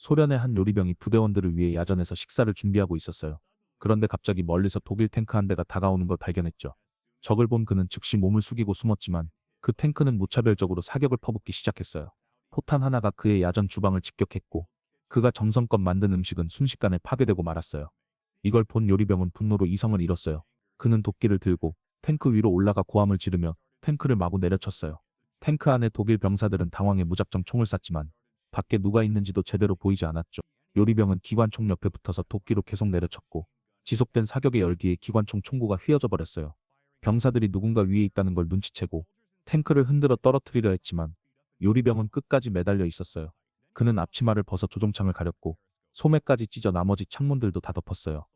소련의 한 요리병이 부대원들을 위해 야전에서 식사를 준비하고 있었어요. 그런데 갑자기 멀리서 독일 탱크 한 대가 다가오는 걸 발견했죠. 적을 본 그는 즉시 몸을 숙이고 숨었지만 그 탱크는 무차별적으로 사격을 퍼붓기 시작했어요. 포탄 하나가 그의 야전 주방을 직격했고 그가 정성껏 만든 음식은 순식간에 파괴되고 말았어요. 이걸 본 요리병은 분노로 이성을 잃었어요. 그는 도끼를 들고 탱크 위로 올라가 고함을 지르며 탱크를 마구 내려쳤어요. 탱크 안에 독일 병사들은 당황해 무작정 총을 쐈지만 밖에 누가 있는지도 제대로 보이지 않았죠. 요리병은 기관총 옆에 붙어서 도끼로 계속 내려쳤고 지속된 사격의 열기에 기관총 총구가 휘어져 버렸어요. 병사들이 누군가 위에 있다는 걸 눈치채고 탱크를 흔들어 떨어뜨리려 했지만 요리병은 끝까지 매달려 있었어요. 그는 앞치마를 벗어 조종창을 가렸고 소매까지 찢어 나머지 창문들도 다 덮었어요.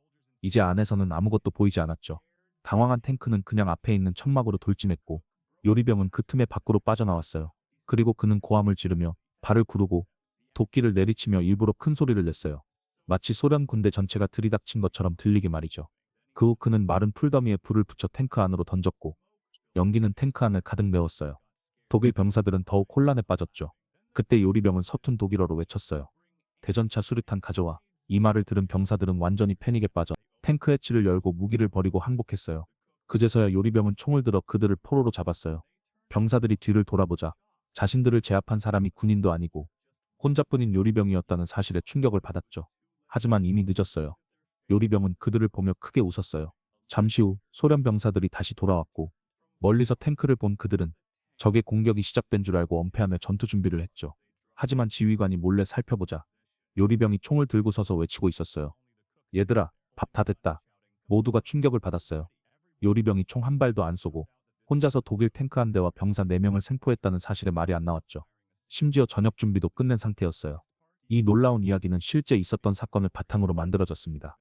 이제 안에서는 아무것도 보이지 않았죠. 당황한 탱크는 그냥 앞에 있는 천막으로 돌진했고 요리병은 그 틈에 밖으로 빠져나왔어요. 그리고 그는 고함을 지르며 발을 구르고 도끼를 내리치며 일부러 큰 소리를 냈어요. 마치 소련 군대 전체가 들이닥친 것처럼 들리게 말이죠. 그 후 그는 마른 풀더미에 불을 붙여 탱크 안으로 던졌고 연기는 탱크 안을 가득 메웠어요. 독일 병사들은 더욱 혼란에 빠졌죠. 그때 요리병은 서툰 독일어로 외쳤어요. 대전차 수류탄 가져와. 이 말을 들은 병사들은 완전히 패닉에 빠져 탱크 해치를 열고 무기를 버리고 항복했어요. 그제서야 요리병은 총을 들어 그들을 포로로 잡았어요. 병사들이 뒤를 돌아보자 자신들을 제압한 사람이 군인도 아니고 혼자뿐인 요리병이었다는 사실에 충격을 받았죠. 하지만 이미 늦었어요. 요리병은 그들을 보며 크게 웃었어요. 잠시 후 소련 병사들이 다시 돌아왔고 멀리서 탱크를 본 그들은 적의 공격이 시작된 줄 알고 엄폐하며 전투 준비를 했죠. 하지만 지휘관이 몰래 살펴보자 요리병이 총을 들고 서서 외치고 있었어요. 얘들아, 밥 다 됐다. 모두가 충격을 받았어요. 요리병이 총 한 발도 안 쏘고 혼자서 독일 탱크 한 대와 병사 4명을 생포했다는 사실에 말이 안 나왔죠. 심지어 저녁 준비도 끝낸 상태였어요. 이 놀라운 이야기는 실제 있었던 사건을 바탕으로 만들어졌습니다.